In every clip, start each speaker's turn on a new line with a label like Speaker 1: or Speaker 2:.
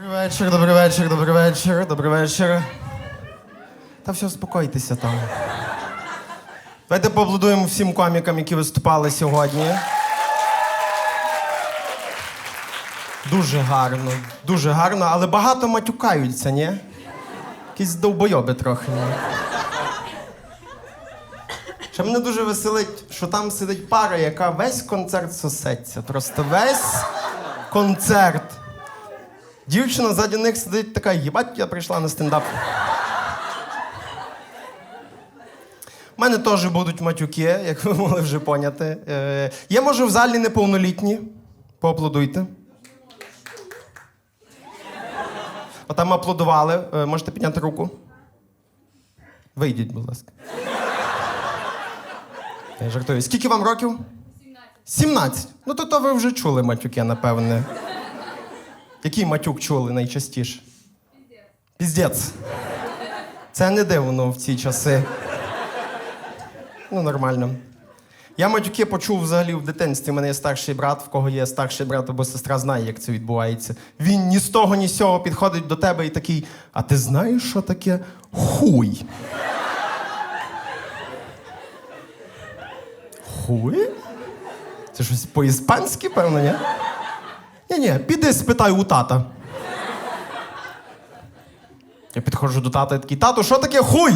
Speaker 1: Добрий вечір, добрий вечір, добрий вечір, добрий вечір. Та все, спокойтеся там. Давайте поаплодуємо всім комікам, які виступали сьогодні. Дуже гарно, дуже гарно, але багато матюкаються, ні? Якісь довбойоби трохи. Ні? Ще мене дуже веселить, що там сидить пара, яка весь концерт сосеться. Просто весь концерт. Дівчина ззаді них сидить така, їбать, я прийшла на стендап. У мене теж будуть матюки, як ви могли вже поняти. Е, є, може, в залі неповнолітні. Поаплодуйте. Отам аплодували. Е, можете підняти руку? Вийдіть, будь ласка. Я жартую. Скільки вам років? 17. 17. Ну, то, то ви вже чули матюки, напевне. Який матюк чули найчастіше? Піздець. Це не дивно в ці часи. Ну, нормально. Я матюки почув взагалі в дитинстві. У мене є старший брат, в кого є старший брат або сестра, знає, як це відбувається. Він ні з того, ні з цього підходить до тебе і такий: а ти знаєш, що таке хуй? Хуй? Це щось по-іспанськи, певно, ні? Ні-ні, піди спитай у тата. Я підходжу до тата і такий, тату, що таке хуй?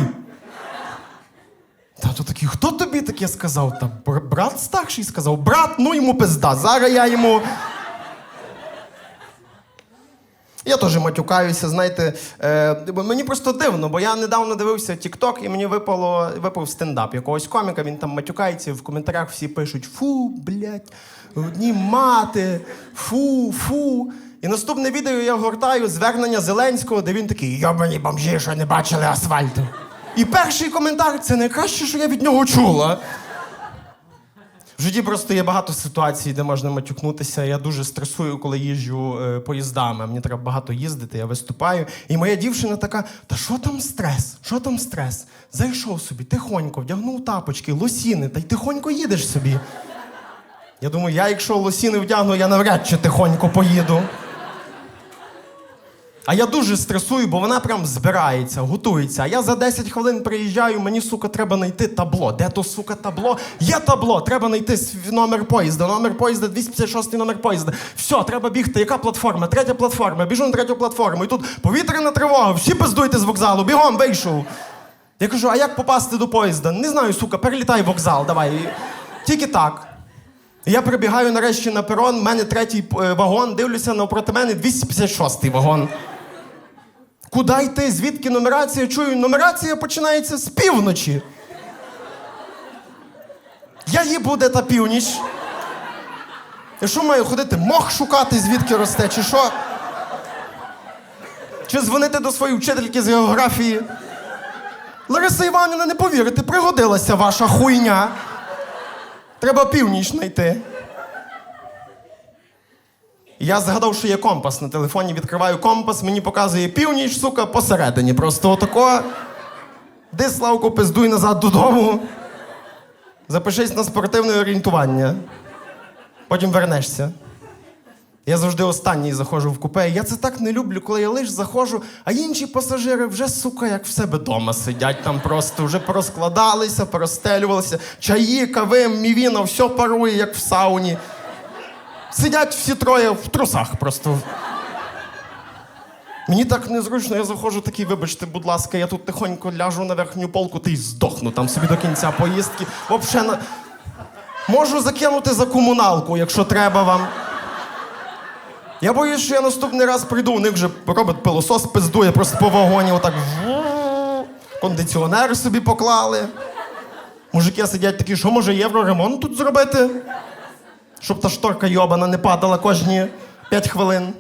Speaker 1: Тато такий, хто тобі таке сказав? Та брат старший сказав, брат, ну йому пизда. Зараз я йому. Я теж матюкаюся, знаєте, е, мені просто дивно, бо я недавно дивився TikTok і мені випало, випав стендап якогось коміка, він там матюкається, в коментарях всі пишуть фу, блядь, одні мати, фу, фу. І наступне відео я гортаю звернення Зеленського, де він такий йобані бомжі, що не бачили асфальту. І перший коментар це найкраще, що я від нього чула. В житті просто є багато ситуацій, де можна матюкнутися. Я дуже стресую, коли їжджу е, поїздами. Мені треба багато їздити, я виступаю. І моя дівчина така: та що там стрес? Що там стрес? Зайшов собі, тихонько, вдягнув тапочки, лосіни, та й тихонько їдеш собі. Я думаю, я, якщо лосіни вдягну, я навряд чи тихонько поїду. А я дуже стресую, бо вона прям збирається, готується. А я за 10 хвилин приїжджаю, мені, сука, треба знайти табло. Де то, сука, табло? Є табло, треба знайти номер поїзда. Номер поїзда, 256 номер поїзда. Все, треба бігти. Яка платформа? Третя платформа. Біжу на третю платформу. І тут повітряна тривога, всі пиздуйте з вокзалу, бігом вийшов. Я кажу, а як попасти до поїзда? Не знаю, сука, перелітай вокзал, давай. Тільки так. Я прибігаю нарешті на перон, в мене третій е, вагон, дивлюся навпроти мене 256 вагон. Куди йти? Звідки нумерація? Чую, нумерація починається з півночі. Я їбу, де та північ. Я що маю ходити? Мох шукати, звідки росте, чи що? Чи дзвонити до своєї вчительки з географії? Лариса Іванівна, не повірите, пригодилася ваша хуйня. Треба північ знайти. Я згадав, що є компас на телефоні, відкриваю компас, мені показує північ, сука, посередині. Просто отако. Де Славко, пиздуй назад додому. Запишись на спортивне орієнтування. Потім вернешся. Я завжди останній заходжу в купе. Я це так не люблю, коли я лиш заходжу, а інші пасажири вже, сука, як в себе вдома сидять, там просто вже порозкладалися, порозстелювалися. Чаї, кави, мівіна, все парує, як в сауні. Сидять всі троє в трусах просто. Мені так незручно, я заходжу такий, вибачте, будь ласка, я тут тихонько ляжу на верхню полку, ти й здохну там собі до кінця поїздки. Вообще на... Можу закинути за комуналку, якщо треба вам. Я боюсь, що я наступний раз прийду, у них вже робить пилосос, пиздує просто по вагоні, отак. Кондиціонер собі поклали. Мужики сидять такі, що може євроремонт тут зробити? Щоб та шторка йобана не падала кожні 5 хвилин.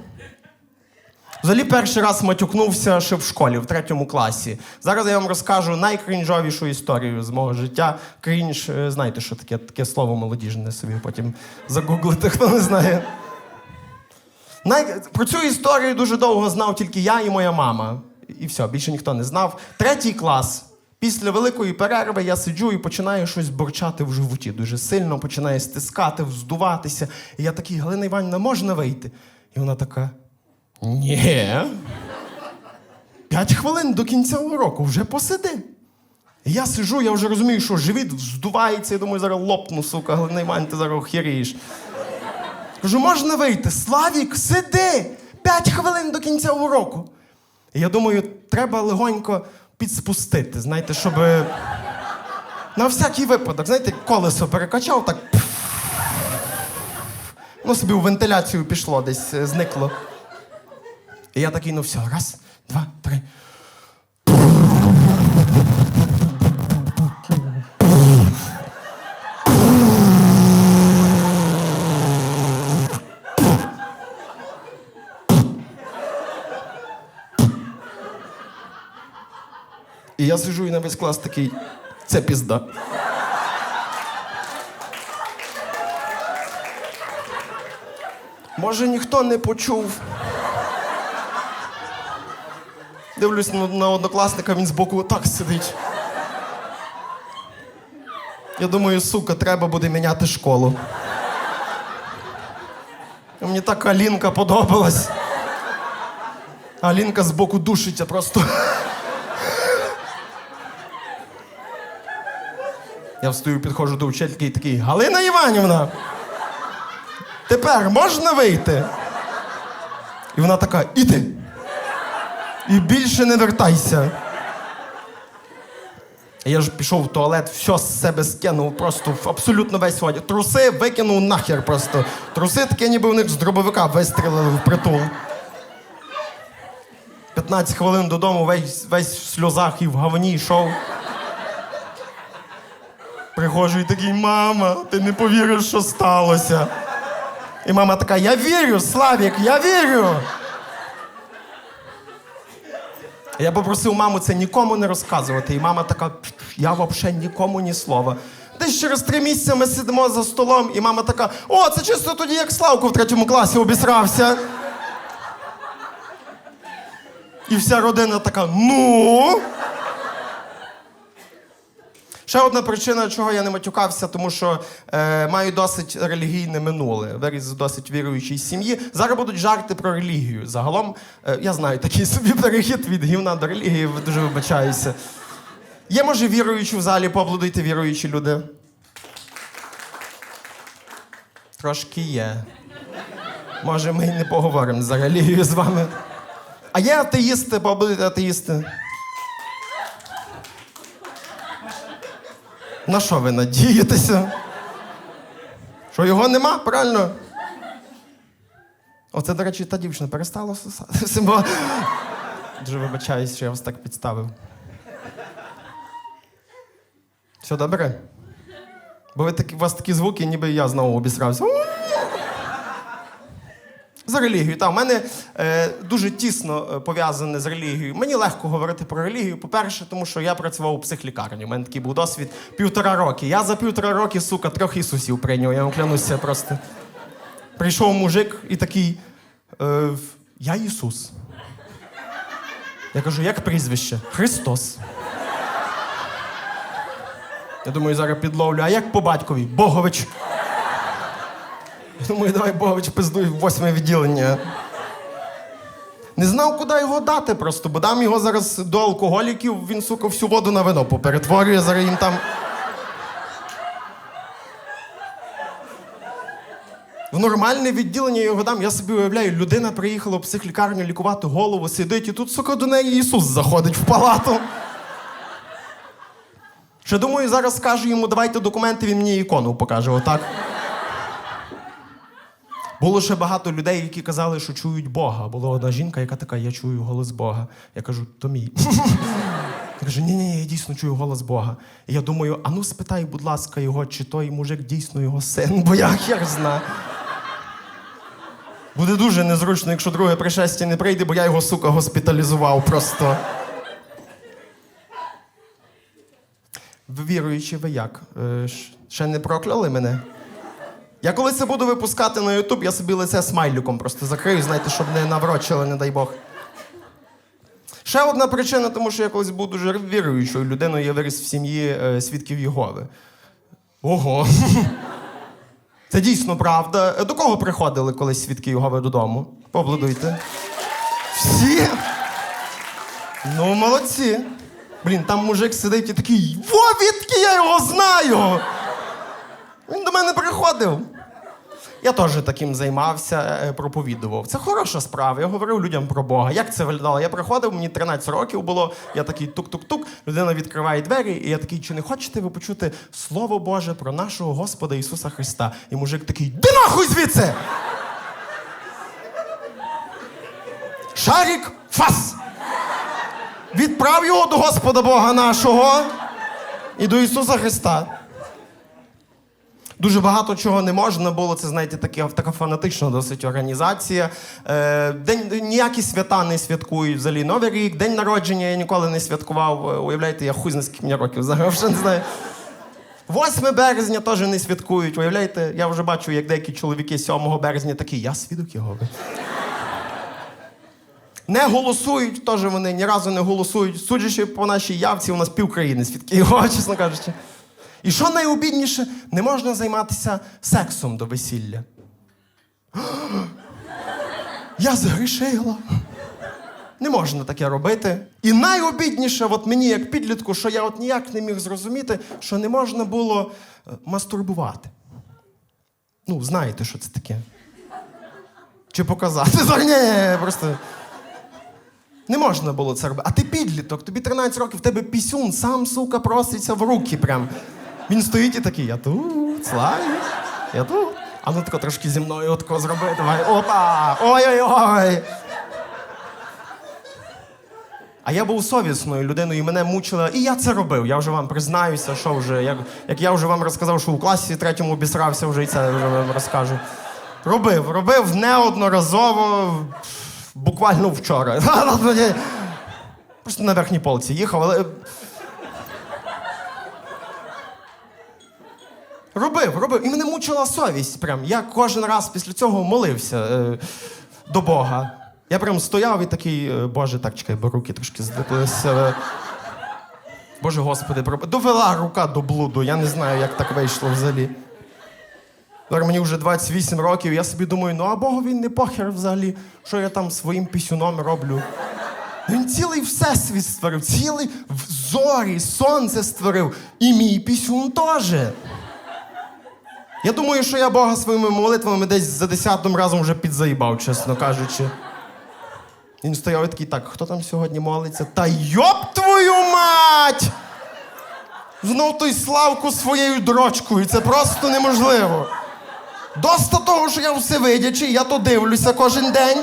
Speaker 1: Взагалі перший раз матюкнувся ще в школі, в третьому класі. Зараз я вам розкажу найкрінжовішу історію з мого життя. Крінж, е, знаєте, що таке таке слово молодіжне собі потім загуглите, хто не знає. Най... Про цю історію дуже довго знав тільки я і моя мама. І все, більше ніхто не знав. Третій клас. Після великої перерви я сиджу і починаю щось борчати в животі. Дуже сильно починає стискати, вздуватися. І я такий, Галина Іванівна, можна вийти? І вона така: Ні. П'ять хвилин до кінця уроку вже посиди. І я сижу, я вже розумію, що живіт здувається, я думаю, зараз лопну, сука, Галина ти зараз охерієш. Кажу, можна вийти? Славік, сиди! П'ять хвилин до кінця уроку. І я думаю, треба легонько підспустити, знаєте, щоб. На всякий випадок, знаєте, колесо перекачав, так. Ну, собі у вентиляцію пішло, десь е, зникло. І я такий, ну все, раз, два, три. Я сижу і на весь клас такий, це пізда. Може, ніхто не почув. Дивлюсь на, на однокласника, він збоку отак сидить. Я думаю, сука, треба буде міняти школу. Мені так Алінка подобалась. Алінка збоку душиться просто. Я встаю, підходжу до вчительки і такий, Галина Іванівна, тепер можна вийти? І вона така, іди. І більше не вертайся. Я ж пішов в туалет, все з себе скинув, просто в абсолютно весь одяг. Труси викинув нахер просто. Труси таке, ніби в них з дробовика вистрілили в притул. 15 хвилин додому, весь, весь в сльозах і в говні йшов. Приходжу і такий, мама, ти не повіриш, що сталося. І мама така, я вірю, Славік, я вірю. Я попросив маму це нікому не розказувати. І мама така, я взагалі нікому ні слова. Десь через три місяці ми сидимо за столом, і мама така: о, це чисто тоді, як Славко в третьому класі обісрався. І вся родина така: ну. Ще одна причина, чого я не матюкався, тому що е, маю досить релігійне минуле. Виріс з досить віруючій сім'ї. Зараз будуть жарти про релігію. Загалом, е, я знаю такий собі перехід від гівна до релігії, дуже вибачаюся. Є, може, віруючі в залі, поаплодуйте віруючі люди. Трошки є. Може, ми й не поговоримо за релігію з вами. А є атеїсти, поаплодуйте атеїсти. На що ви надієтеся? Що його нема, правильно? Оце, до речі, та дівчина перестала сосати. Бо... Дуже вибачаюсь, що я вас так підставив. Все добре? Бо ви такі, у вас такі звуки, ніби я знову обісрався. За релігію. Та, в мене е, дуже тісно е, пов'язане з релігією. Мені легко говорити про релігію. По-перше, тому що я працював у психлікарні. У мене такий був досвід півтора роки. Я за півтора роки, сука, трьох ісусів прийняв. Я вам клянуся просто. Прийшов мужик і такий. Е, я Ісус. Я кажу, як прізвище? Христос. Я думаю, зараз підловлю. А як по батькові? Богович. Думаю, давай Богович пиздуй в восьме відділення. Не знав, куди його дати просто, бо дам його зараз до алкоголіків, він, сука, всю воду на вино поперетворює, зараз їм там. В нормальне відділення його дам. Я собі уявляю, людина приїхала в психлікарню лікувати голову, сидить, і тут, сука, до неї Ісус заходить в палату. Ще думаю, зараз скажу йому, давайте документи, він мені ікону покаже, отак. Було ще багато людей, які казали, що чують Бога. Була одна жінка, яка така, я чую голос Бога. Я кажу, то мій. Я кажу, ні, ні, я дійсно чую голос Бога. І я думаю, а ну спитай, будь ласка, його, чи той мужик дійсно його син, бо я хер знаю. Буде дуже незручно, якщо друге пришестя не прийде, бо я його, сука, госпіталізував просто. Ви віруючі, ви як? Е, ще не прокляли мене? Я коли це буду випускати на Ютуб, я собі лице смайликом просто закрию, знаєте, щоб не наврочили, не дай Бог. Ще одна причина, тому що я колись був дуже віруючою людиною, я виріс в сім'ї е, свідків Єгови. Ого. Це дійсно правда. До кого приходили колись свідки Єгови додому? Поаплодуйте. Всі? Ну, молодці. Блін, там мужик сидить і такий, во, відки я його знаю. Він до мене приходив. Я теж таким займався, е, проповідував. Це хороша справа. Я говорив людям про Бога. Як це виглядало? Я приходив, мені 13 років було. Я такий тук-тук-тук. Людина відкриває двері, і я такий, чи не хочете ви почути Слово Боже про нашого Господа Ісуса Христа? І мужик такий: Де нахуй звідси! Шарік фас! Відправ його до Господа Бога нашого і до Ісуса Христа. Дуже багато чого не можна було. Це знаєте, таке, така фанатична досить організація. Е, день, ніякі свята не святкують взагалі. Новий рік, день народження я ніколи не святкував. Е, Уявляєте, я хуй зна скільки мені років взагалі вже не знаю. 8 березня теж не святкують. Уявляєте, я вже бачу, як деякі чоловіки 7 березня такі, я свідок його. Не голосують, теж вони ні разу не голосують. Судячи по нашій явці, у нас півкраїни свідки його, чесно кажучи. І що найобідніше, не можна займатися сексом до весілля. Я згрішила. Не можна таке робити. І найобідніше, от мені, як підлітку, що я от ніяк не міг зрозуміти, що не можна було е, мастурбувати. Ну, знаєте, що це таке? Чи показати? Ні, просто. Не можна було це робити. А ти підліток, тобі 13 років, в тебе пісюн, сам, сука, проситься в руки прям. Він стоїть і такий, я тут, славі, я тут. А ну тако трошки зі мною отако зроби, давай. Опа! Ой-ой-ой! А я був совісною людиною, і мене мучило, і я це робив. Я вже вам признаюся, що вже, як, як я вже вам розказав, що у класі третьому обісрався, вже і це вже вам розкажу. Робив, робив неодноразово, буквально вчора. Просто на верхній полці їхав, але. Робив, робив. І мене мучила совість. Прям. Я кожен раз після цього молився е, до Бога. Я прям стояв і такий, е, Боже, так чекай, бо руки трошки здвинулися. Е, Боже Господи, проб- довела рука до блуду. Я не знаю, як так вийшло взагалі. Мені вже 28 років, я собі думаю, ну а Богові не похер взагалі, що я там своїм пісюном роблю. Він цілий всесвіт створив, цілий зорі, сонце створив, і мій пісюн теж. Я думаю, що я Бога своїми молитвами десь за десятим разом вже підзаїбав, чесно кажучи. Він стояв і такий, так, хто там сьогодні молиться? Та йоп твою мать! Знов той Славку своєю дрочкою, це просто неможливо. Доста того, що я всевидячий, я то дивлюся кожен день.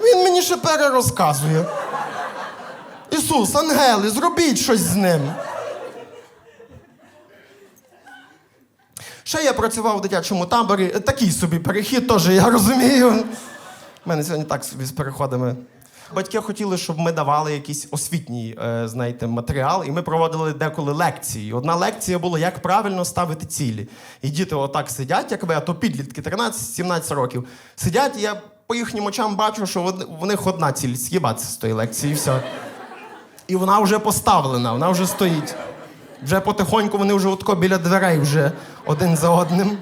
Speaker 1: Він мені ще перерозказує. Ісус, ангели, зробіть щось з ним. Ще я працював в дитячому таборі. Такий собі перехід теж, я розумію. У мене сьогодні так собі з переходами. Батьки хотіли, щоб ми давали якийсь освітній, е, знаєте, матеріал, і ми проводили деколи лекції. Одна лекція була, як правильно ставити цілі. І діти отак сидять, як ви, а то підлітки 13-17 років. Сидять, і я по їхнім очам бачу, що в них одна ціль з'їбатися з тої лекції, і все. І вона вже поставлена, вона вже стоїть. Вже потихоньку вони вже отко біля дверей вже один за одним.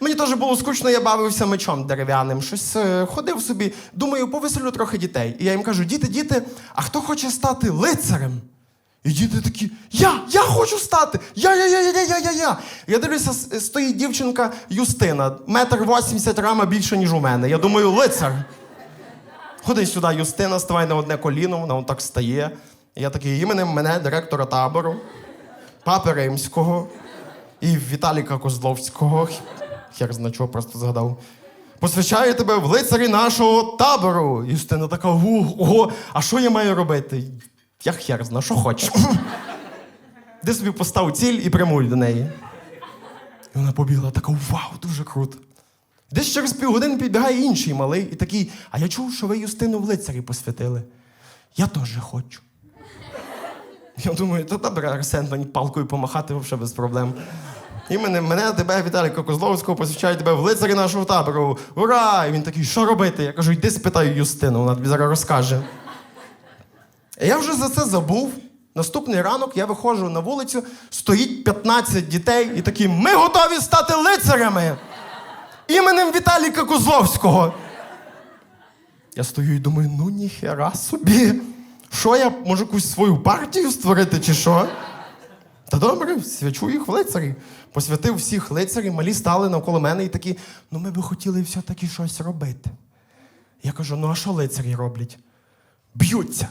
Speaker 1: Мені теж було скучно, я бавився мечом дерев'яним. Щось е, ходив собі, думаю, повеселю трохи дітей. І я їм кажу: діти, діти, а хто хоче стати лицарем? І діти такі, я, я хочу стати! Я, я, я, я, я, я, я, я. Дивлюся, стоїть дівчинка Юстина, метр вісімдесят рама більше, ніж у мене. Я думаю, лицар. Ходи сюди, Юстина, ставай на одне коліно, вона отак стає. Я такий іменем мене, директора табору, папи Римського і Віталіка Козловського. Хер зна чого, просто згадав. Посвячаю тебе в лицарі нашого табору. Юстина така, «Ух, ого, а що я маю робити? Я хер зна, що хочеш. Де собі постав ціль і прямуй до неї. І вона побігла, така, вау, дуже круто. Десь через півгодини підбігає інший малий і такий, а я чув, що ви Юстину в лицарі посвятили. Я теж хочу. Я думаю, та добре, Арсен, мені палкою помахати взагалі без проблем. І мене, мене тебе, Віталіка Козловського, посвячають тебе в лицарі нашого табору. Ура! І він такий, що робити? Я кажу, йди спитай Юстину, вона тобі зараз розкаже. І я вже за це забув. Наступний ранок я виходжу на вулицю, стоїть 15 дітей і такі, ми готові стати лицарями! Іменем Віталіка Козловського. Я стою і думаю, ну ніхера собі. Що я можу якусь свою партію створити, чи що? Та добре, свячу їх в лицарі. Посвятив всіх лицарів, малі стали навколо мене і такі, ну ми би хотіли все-таки щось робити. Я кажу: ну а що лицарі роблять? Б'ються.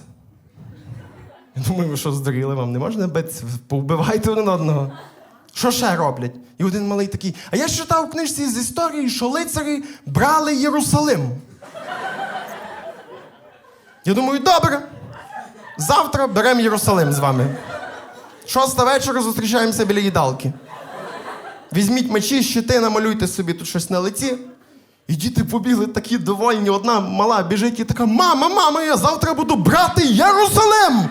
Speaker 1: Я думаю, ви що здуріли, вам не можна битися, повбивайте один одного. Що ще роблять? І один малий такий. А я читав в книжці з історії, що лицарі брали Єрусалим. Я думаю, добре. Завтра беремо Єрусалим з вами. Шоста вечора зустрічаємося біля їдалки. Візьміть мечі, щити, намалюйте собі тут щось на лиці. І діти побігли такі довольні. Одна мала біжить і така: Мама, мама, я завтра буду брати Єрусалим!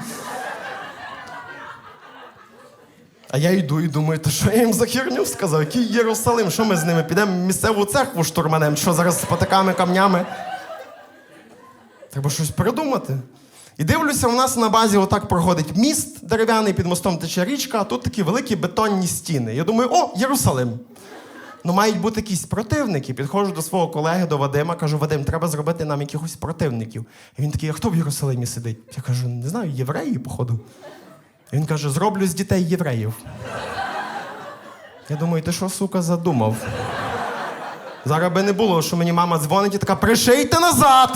Speaker 1: А я йду і думаю, то що я їм за херню сказав? Який Єрусалим? Що ми з ними підемо місцеву церкву штурманем? Що зараз з потаками, камнями? Треба щось придумати. І дивлюся, у нас на базі отак проходить міст дерев'яний, під мостом тече річка, а тут такі великі бетонні стіни. Я думаю, о, Єрусалим. Ну, мають бути якісь противники. Підходжу до свого колеги, до Вадима, кажу, Вадим, треба зробити нам якихось противників. І він такий, а хто в Єрусалимі сидить? Я кажу, не знаю, євреї, походу. І він каже: зроблю з дітей євреїв. Я думаю, ти що, сука, задумав? Зараз би не було, що мені мама дзвонить і така, пришийте назад.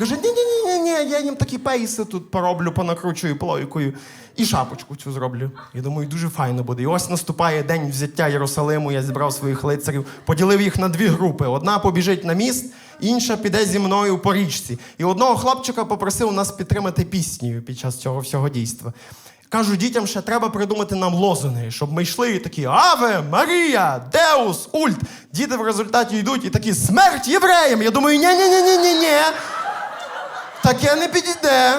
Speaker 1: Він каже, ні-ні-ні, я їм такі пейси тут пороблю, понакручую плойкою. І шапочку цю зроблю. Я думаю, дуже файно буде. І ось наступає день взяття Єрусалиму. Я зібрав своїх лицарів, поділив їх на дві групи. Одна побіжить на міст, інша піде зі мною по річці. І одного хлопчика попросив нас підтримати піснею під час цього всього дійства. Кажу, дітям ще треба придумати нам лозунги, щоб ми йшли і такі Аве, Марія, Деус, Ульт. Діти в результаті йдуть і такі смерть євреям. Я думаю, ні-ні-ні-ні-ні-ні. Таке не підійде.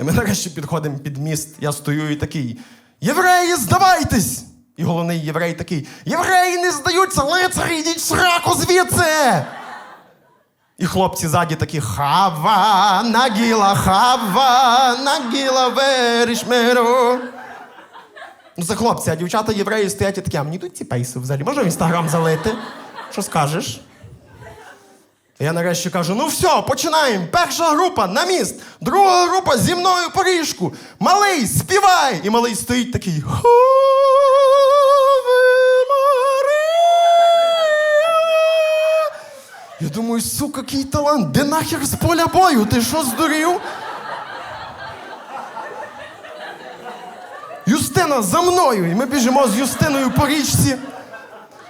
Speaker 1: І ми нарешті підходимо під міст. Я стою і такий: Євреї, здавайтесь! І головний єврей такий: Євреї не здаються, лицарі, йдіть сраку звідси! І хлопці ззаді такі Хава, нагіла, хава, нагіла, верішмеру. Ну, це хлопці, а дівчата євреї стоять і такі, а мені тут ці пейси взагалі. Можна в інстаграм залити? Що скажеш? Я нарешті кажу: ну все, починаємо. Перша група на міст, друга група зі мною по ріжку. Малий, співай! І малий стоїть такий. Я думаю, сука, який талант, де нахер з поля бою? Ти що здурів? Юстина за мною! І ми біжимо з Юстиною по річці.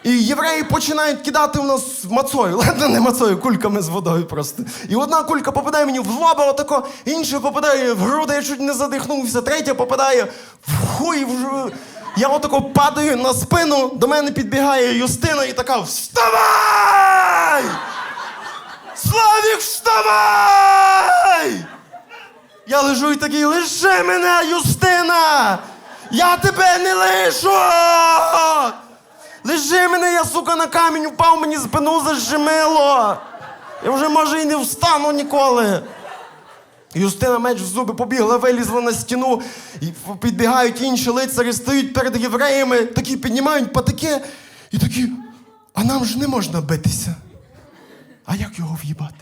Speaker 1: І євреї починають кидати в нас мацою. Ладно, не мацою, кульками з водою просто. І одна кулька попадає мені в лоба отако, інша попадає в груди, я чуть не задихнувся, третя попадає в хуй. В... Я отако падаю на спину, до мене підбігає Юстина і така: Вставай! Славік, вставай! Я лежу і такий, лиши мене, Юстина! Я тебе не лишу! Лежи мене, я, сука, на камінь впав, мені спину зажимило. Я вже, може, і не встану ніколи. Юстина меч в зуби побігла, вилізла на стіну, і підбігають інші лицарі, стоять перед євреями, такі піднімають патики, і такі, а нам ж не можна битися. А як його в'їбати?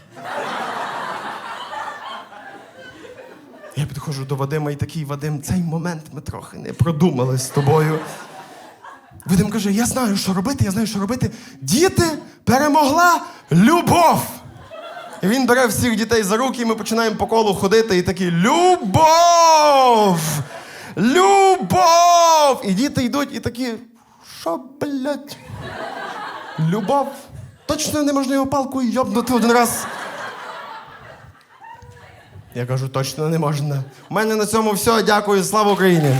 Speaker 1: Я підходжу до Вадима і такий Вадим, цей момент ми трохи не продумали з тобою. Вадим каже: я знаю, що робити, я знаю, що робити. Діти перемогла любов. І він бере всіх дітей за руки, і ми починаємо по колу ходити і такі Любов! Любов! І діти йдуть і такі. Що, блядь? Любов? Точно не можна його палкою йобнути один раз. Я кажу, точно не можна. У мене на цьому все. Дякую, слава Україні.